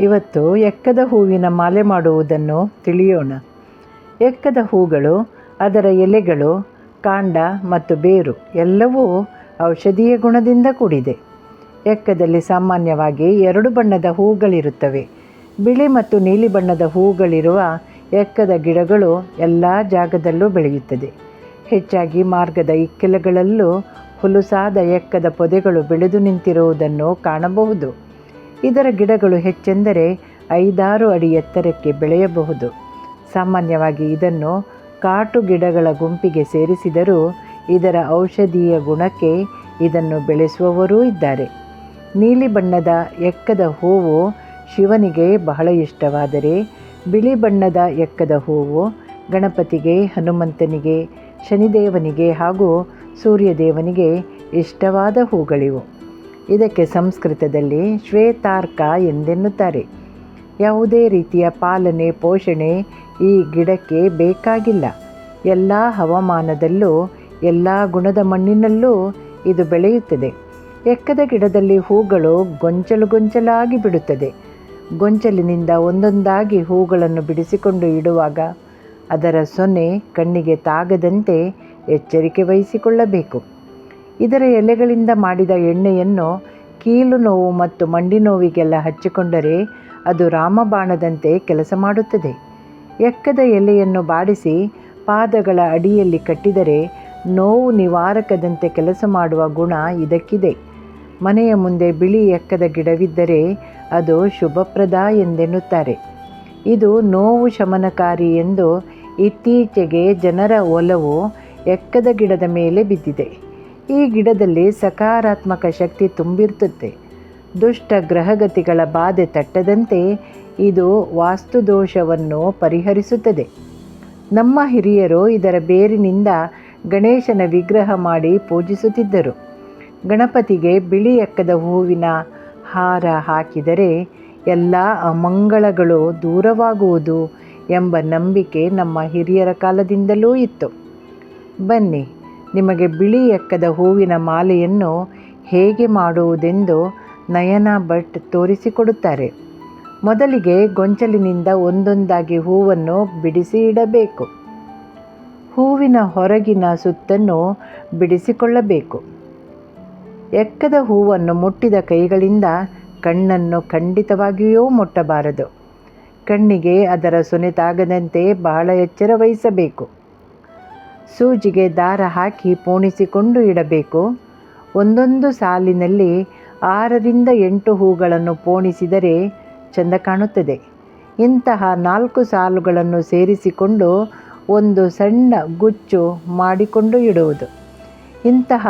ಇವತ್ತು ಎಕ್ಕದ ಹೂವಿನ ಮಾಲೆ ಮಾಡುವುದನ್ನು ತಿಳಿಯೋಣ. ಎಕ್ಕದ ಹೂಗಳು, ಅದರ ಎಲೆಗಳು, ಕಾಂಡ ಮತ್ತು ಬೇರು ಎಲ್ಲವೂ ಔಷಧೀಯ ಗುಣದಿಂದ ಕೂಡಿದೆ. ಎಕ್ಕದಲ್ಲಿ ಸಾಮಾನ್ಯವಾಗಿ ಎರಡು ಬಣ್ಣದ ಹೂಗಳಿರುತ್ತವೆ. ಬಿಳಿ ಮತ್ತು ನೀಲಿ ಬಣ್ಣದ ಹೂಗಳಿರುವ ಎಕ್ಕದ ಗಿಡಗಳು ಎಲ್ಲ ಜಾಗದಲ್ಲೂ ಬೆಳೆಯುತ್ತದೆ. ಹೆಚ್ಚಾಗಿ ಮಾರ್ಗದ ಇಕ್ಕೆಲಗಳಲ್ಲೂ ಹುಲುಸಾದ ಎಕ್ಕದ ಪೊದೆಗಳು ಬೆಳೆದು ನಿಂತಿರುವುದನ್ನು ಕಾಣಬಹುದು. ಇದರ ಗಿಡಗಳು ಹೆಚ್ಚೆಂದರೆ ಐದಾರು ಅಡಿ ಎತ್ತರಕ್ಕೆ ಬೆಳೆಯಬಹುದು. ಸಾಮಾನ್ಯವಾಗಿ ಇದನ್ನು ಕಾಟು ಗಿಡಗಳ ಗುಂಪಿಗೆ ಸೇರಿಸಿದರೂ ಇದರ ಔಷಧೀಯ ಗುಣಕ್ಕೆ ಇದನ್ನು ಬೆಳೆಸುವವರೂ ಇದ್ದಾರೆ. ನೀಲಿ ಬಣ್ಣದ ಎಕ್ಕದ ಹೂವು ಶಿವನಿಗೆ ಬಹಳ ಇಷ್ಟವಾದರೆ, ಬಿಳಿ ಬಣ್ಣದ ಎಕ್ಕದ ಹೂವು ಗಣಪತಿಗೆ, ಹನುಮಂತನಿಗೆ, ಶನಿದೇವನಿಗೆ ಹಾಗೂ ಸೂರ್ಯದೇವನಿಗೆ ಇಷ್ಟವಾದ ಹೂಗಳಿವು. ಇದಕ್ಕೆ ಸಂಸ್ಕೃತದಲ್ಲಿ ಶ್ವೇತಾರ್ಕ ಎಂದೆನ್ನುತ್ತಾರೆ. ಯಾವುದೇ ರೀತಿಯ ಪಾಲನೆ, ಪೋಷಣೆ ಈ ಗಿಡಕ್ಕೆ ಬೇಕಾಗಿಲ್ಲ. ಎಲ್ಲ ಹವಾಮಾನದಲ್ಲೂ, ಎಲ್ಲ ಗುಣದ ಮಣ್ಣಿನಲ್ಲೂ ಇದು ಬೆಳೆಯುತ್ತದೆ. ಎಕ್ಕದ ಗಿಡದಲ್ಲಿ ಹೂಗಳು ಗೊಂಚಲು ಗೊಂಚಲಾಗಿ ಬಿಡುತ್ತದೆ. ಗೊಂಚಲಿನಿಂದ ಒಂದೊಂದಾಗಿ ಹೂಗಳನ್ನು ಬಿಡಿಸಿಕೊಂಡು ಇಡುವಾಗ ಅದರ ಸೊನ್ನೆ ಕಣ್ಣಿಗೆ ತಾಗದಂತೆ ಎಚ್ಚರಿಕೆ ವಹಿಸಿಕೊಳ್ಳಬೇಕು. ಇದರ ಎಲೆಗಳಿಂದ ಮಾಡಿದ ಎಣ್ಣೆಯನ್ನು ಕೀಲು ನೋವು ಮತ್ತು ಮಂಡಿ ನೋವಿಗೆಲ್ಲ ಹಚ್ಚಿಕೊಂಡರೆ ಅದು ರಾಮಬಾಣದಂತೆ ಕೆಲಸ ಮಾಡುತ್ತದೆ. ಎಕ್ಕದ ಎಲೆಯನ್ನು ಬಾಡಿಸಿ ಪಾದಗಳ ಅಡಿಯಲ್ಲಿ ಕಟ್ಟಿದರೆ ನೋವು ನಿವಾರಕದಂತೆ ಕೆಲಸ ಮಾಡುವ ಗುಣ ಇದಕ್ಕಿದೆ. ಮನೆಯ ಮುಂದೆ ಬಿಳಿ ಎಕ್ಕದ ಗಿಡವಿದ್ದರೆ ಅದು ಶುಭಪ್ರದ ಎಂದೆನ್ನುತ್ತಾರೆ. ಇದು ನೋವು ಶಮನಕಾರಿ ಎಂದು ಇತ್ತೀಚೆಗೆ ಜನರ ಒಲವು ಎಕ್ಕದ ಗಿಡದ ಮೇಲೆ ಬಿದ್ದಿದೆ. ಈ ಗಿಡದಲ್ಲಿ ಸಕಾರಾತ್ಮಕ ಶಕ್ತಿ ತುಂಬಿರ್ತದೆ ದುಷ್ಟ ಗ್ರಹಗತಿಗಳ ಬಾಧೆ ತಟ್ಟದಂತೆ ಇದು ವಾಸ್ತುದೋಷವನ್ನು ಪರಿಹರಿಸುತ್ತದೆ. ನಮ್ಮ ಹಿರಿಯರು ಇದರ ಬೇರಿನಿಂದ ಗಣೇಶನ ವಿಗ್ರಹ ಮಾಡಿ ಪೂಜಿಸುತ್ತಿದ್ದರು. ಗಣಪತಿಗೆ ಬಿಳಿ ಎಕ್ಕದ ಹೂವಿನ ಹಾರ ಹಾಕಿದರೆ ಎಲ್ಲ ಅಮಂಗಳಗಳು ದೂರವಾಗುವುದು ಎಂಬ ನಂಬಿಕೆ ನಮ್ಮ ಹಿರಿಯರ ಕಾಲದಿಂದಲೂ ಇತ್ತು. ಬನ್ನಿ ನಿಮಗೆ ಬಿಳಿ ಎಕ್ಕದ ಹೂವಿನ ಮಾಲೆಯನ್ನು ಹೇಗೆ ಮಾಡುವುದೆಂದು ನಯನ ಭಟ್ ತೋರಿಸಿಕೊಡುತ್ತಾರೆ. ಮೊದಲಿಗೆ ಗೊಂಚಲಿನಿಂದ ಒಂದೊಂದಾಗಿ ಹೂವನ್ನು ಬಿಡಿಸಿ ಇಡಬೇಕು. ಹೂವಿನ ಹೊರಗಿನ ಸುತ್ತನ್ನು ಬಿಡಿಸಿಕೊಳ್ಳಬೇಕು. ಎಕ್ಕದ ಹೂವನ್ನು ಮುಟ್ಟಿದ ಕೈಗಳಿಂದ ಕಣ್ಣನ್ನು ಖಂಡಿತವಾಗಿಯೂ ಮುಟ್ಟಬಾರದು. ಕಣ್ಣಿಗೆ ಅದರ ಸುನೆತಾಗದಂತೆ ಬಹಳ ಎಚ್ಚರ ವಹಿಸಬೇಕು. ಸೂಜಿಗೆ ದಾರ ಹಾಕಿ ಪೋಣಿಸಿಕೊಂಡು ಇಡಬೇಕು. ಒಂದೊಂದು ಸಾಲಿನಲ್ಲಿ ಆರರಿಂದ ಎಂಟು ಹೂಗಳನ್ನು ಪೋಣಿಸಿದರೆ ಚೆಂದ ಕಾಣುತ್ತದೆ. ಇಂತಹ ನಾಲ್ಕು ಸಾಲುಗಳನ್ನು ಸೇರಿಸಿಕೊಂಡು ಒಂದು ಸಣ್ಣ ಗುಚ್ಚು ಮಾಡಿಕೊಂಡು ಇಡುವುದು. ಇಂತಹ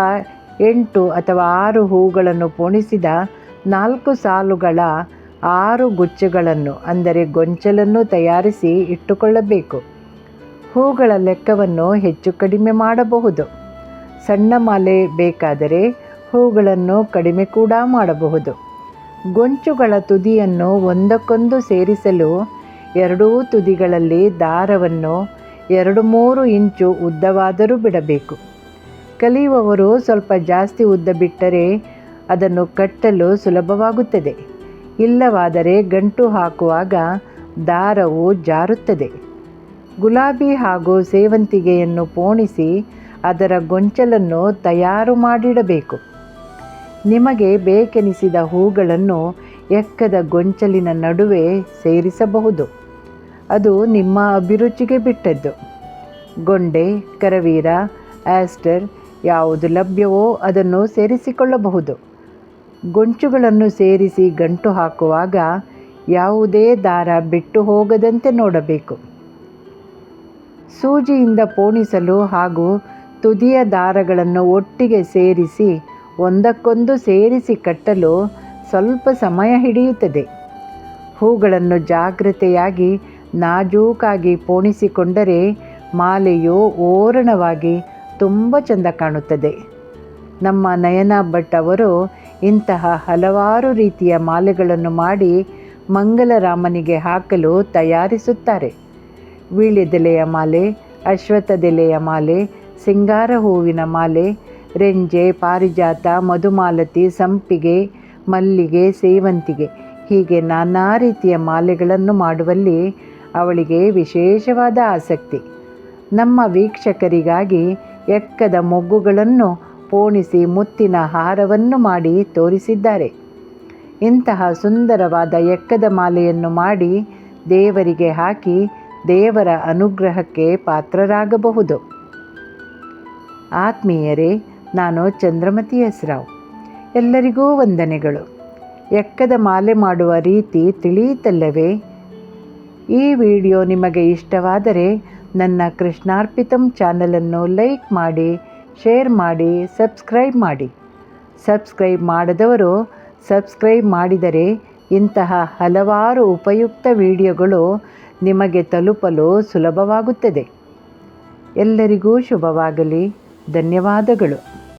ಎಂಟು ಅಥವಾ ಆರು ಹೂಗಳನ್ನು ಪೋಣಿಸಿದ ನಾಲ್ಕು ಸಾಲುಗಳ ಆರು ಗುಚ್ಚುಗಳನ್ನು, ಅಂದರೆ ಗೊಂಚಲನ್ನು ತಯಾರಿಸಿ ಇಟ್ಟುಕೊಳ್ಳಬೇಕು. ಹೂಗಳ ಲೆಕ್ಕವನ್ನು ಹೆಚ್ಚು ಕಡಿಮೆ ಮಾಡಬಹುದು. ಸಣ್ಣ ಮಾಲೆ ಬೇಕಾದರೆ ಹೂಗಳನ್ನು ಕಡಿಮೆ ಕೂಡ ಮಾಡಬಹುದು. ಗೊಂಚುಗಳ ತುದಿಯನ್ನು ಒಂದಕ್ಕೊಂದು ಸೇರಿಸಲು ಎರಡೂ ತುದಿಗಳಲ್ಲಿ ದಾರವನ್ನು ಎರಡು ಮೂರು ಇಂಚು ಉದ್ದವಾದರೂ ಬಿಡಬೇಕು. ಕಲಿಯುವವರು ಸ್ವಲ್ಪ ಜಾಸ್ತಿ ಉದ್ದ ಬಿಟ್ಟರೆ ಅದನ್ನು ಕಟ್ಟಲು ಸುಲಭವಾಗುತ್ತದೆ. ಇಲ್ಲವಾದರೆ ಗಂಟು ಹಾಕುವಾಗ ದಾರವು ಜಾರುತ್ತದೆ. ಗುಲಾಬಿ ಹಾಗೂ ಸೇವಂತಿಗೆಯನ್ನು ಪೋಣಿಸಿ ಅದರ ಗೊಂಚಲನ್ನು ತಯಾರು ಮಾಡಿಡಬೇಕು. ನಿಮಗೆ ಬೇಕೆನಿಸಿದ ಹೂಗಳನ್ನು ಎಕ್ಕದ ಗೊಂಚಲಿನ ನಡುವೆ ಸೇರಿಸಬಹುದು. ಅದು ನಿಮ್ಮ ಅಭಿರುಚಿಗೆ ಬಿಟ್ಟದ್ದು. ಗೊಂಡೆ, ಕರವೀರ, ಆಸ್ಟರ್ ಯಾವುದು ಲಭ್ಯವೋ ಅದನ್ನು ಸೇರಿಸಿಕೊಳ್ಳಬಹುದು. ಗೊಂಚುಗಳನ್ನು ಸೇರಿಸಿ ಗಂಟು ಹಾಕುವಾಗ ಯಾವುದೇ ದಾರ ಬಿಟ್ಟು ಹೋಗದಂತೆ ನೋಡಬೇಕು. ಸೂಜಿಯಿಂದ ಪೋಣಿಸಲು ಹಾಗೂ ತುದಿಯ ದಾರಗಳನ್ನು ಒಟ್ಟಿಗೆ ಸೇರಿಸಿ, ಒಂದಕ್ಕೊಂದು ಸೇರಿಸಿ ಕಟ್ಟಲು ಸ್ವಲ್ಪ ಸಮಯ ಹಿಡಿಯುತ್ತದೆ. ಹೂಗಳನ್ನು ಜಾಗ್ರತೆಯಾಗಿ ನಾಜೂಕಾಗಿ ಪೋಣಿಸಿಕೊಂಡರೆ ಮಾಲೆಯು ಓರಣವಾಗಿ ತುಂಬ ಚೆಂದ ಕಾಣುತ್ತದೆ. ನಮ್ಮ ನಯನ ಭಟ್ ಅವರು ಇಂತಹ ಹಲವಾರು ರೀತಿಯ ಮಾಲೆಗಳನ್ನು ಮಾಡಿ ಮಂಗಲರಾಮನಿಗೆ ಹಾಕಲು ತಯಾರಿಸುತ್ತಾರೆ. ವೀಳ್ಯದೆಲೆಯ ಮಾಲೆ ಅಶ್ವತ್ಥದೆಲೆಯ ಮಾಲೆ, ಸಿಂಗಾರ ಹೂವಿನ ಮಾಲೆ, ರೆಂಜೆ, ಪಾರಿಜಾತ, ಮಧುಮಾಲತಿ, ಸಂಪಿಗೆ, ಮಲ್ಲಿಗೆ, ಸೇವಂತಿಗೆ. ಹೀಗೆ ನಾನಾ ರೀತಿಯ ಮಾಲೆಗಳನ್ನು ಮಾಡುವಲ್ಲಿ ಅವಳಿಗೆ ವಿಶೇಷವಾದ ಆಸಕ್ತಿ. ನಮ್ಮ ವೀಕ್ಷಕರಿಗಾಗಿ ಎಕ್ಕದ ಮೊಗ್ಗುಗಳನ್ನು ಪೋಣಿಸಿ ಮುತ್ತಿನ ಹಾರವನ್ನು ಮಾಡಿ ತೋರಿಸಿದ್ದಾರೆ. ಇಂತಹ ಸುಂದರವಾದ ಎಕ್ಕದ ಮಾಲೆಯನ್ನು ಮಾಡಿ ದೇವರಿಗೆ ಹಾಕಿ ದೇವರ ಅನುಗ್ರಹಕ್ಕೆ ಪಾತ್ರರಾಗಬಹುದು. ಆತ್ಮೀಯರೇ, ನಾನು ಚಂದ್ರಮತಿ ಹೆಸರಾವ್. ಎಲ್ಲರಿಗೂ ವಂದನೆಗಳು. ಎಕ್ಕದ ಮಾಲೆ ಮಾಡುವ ರೀತಿ ತಿಳಿಯಿತಲ್ಲವೇ? ಈ ವಿಡಿಯೋ ನಿಮಗೆ ಇಷ್ಟವಾದರೆ ನನ್ನ ಕೃಷ್ಣಾರ್ಪಿತಂ ಚಾನಲನ್ನು ಲೈಕ್ ಮಾಡಿ, ಶೇರ್ ಮಾಡಿ, ಸಬ್ಸ್ಕ್ರೈಬ್ ಮಾಡಿ. ಸಬ್ಸ್ಕ್ರೈಬ್ ಮಾಡದವರು ಸಬ್ಸ್ಕ್ರೈಬ್ ಮಾಡಿದರೆ ಇಂತಹ ಹಲವಾರು ಉಪಯುಕ್ತ ವಿಡಿಯೋಗಳು ನಿಮಗೆ ತಲುಪಲು ಸುಲಭವಾಗುತ್ತದೆ. ಎಲ್ಲರಿಗೂ ಶುಭವಾಗಲಿ. ಧನ್ಯವಾದಗಳು.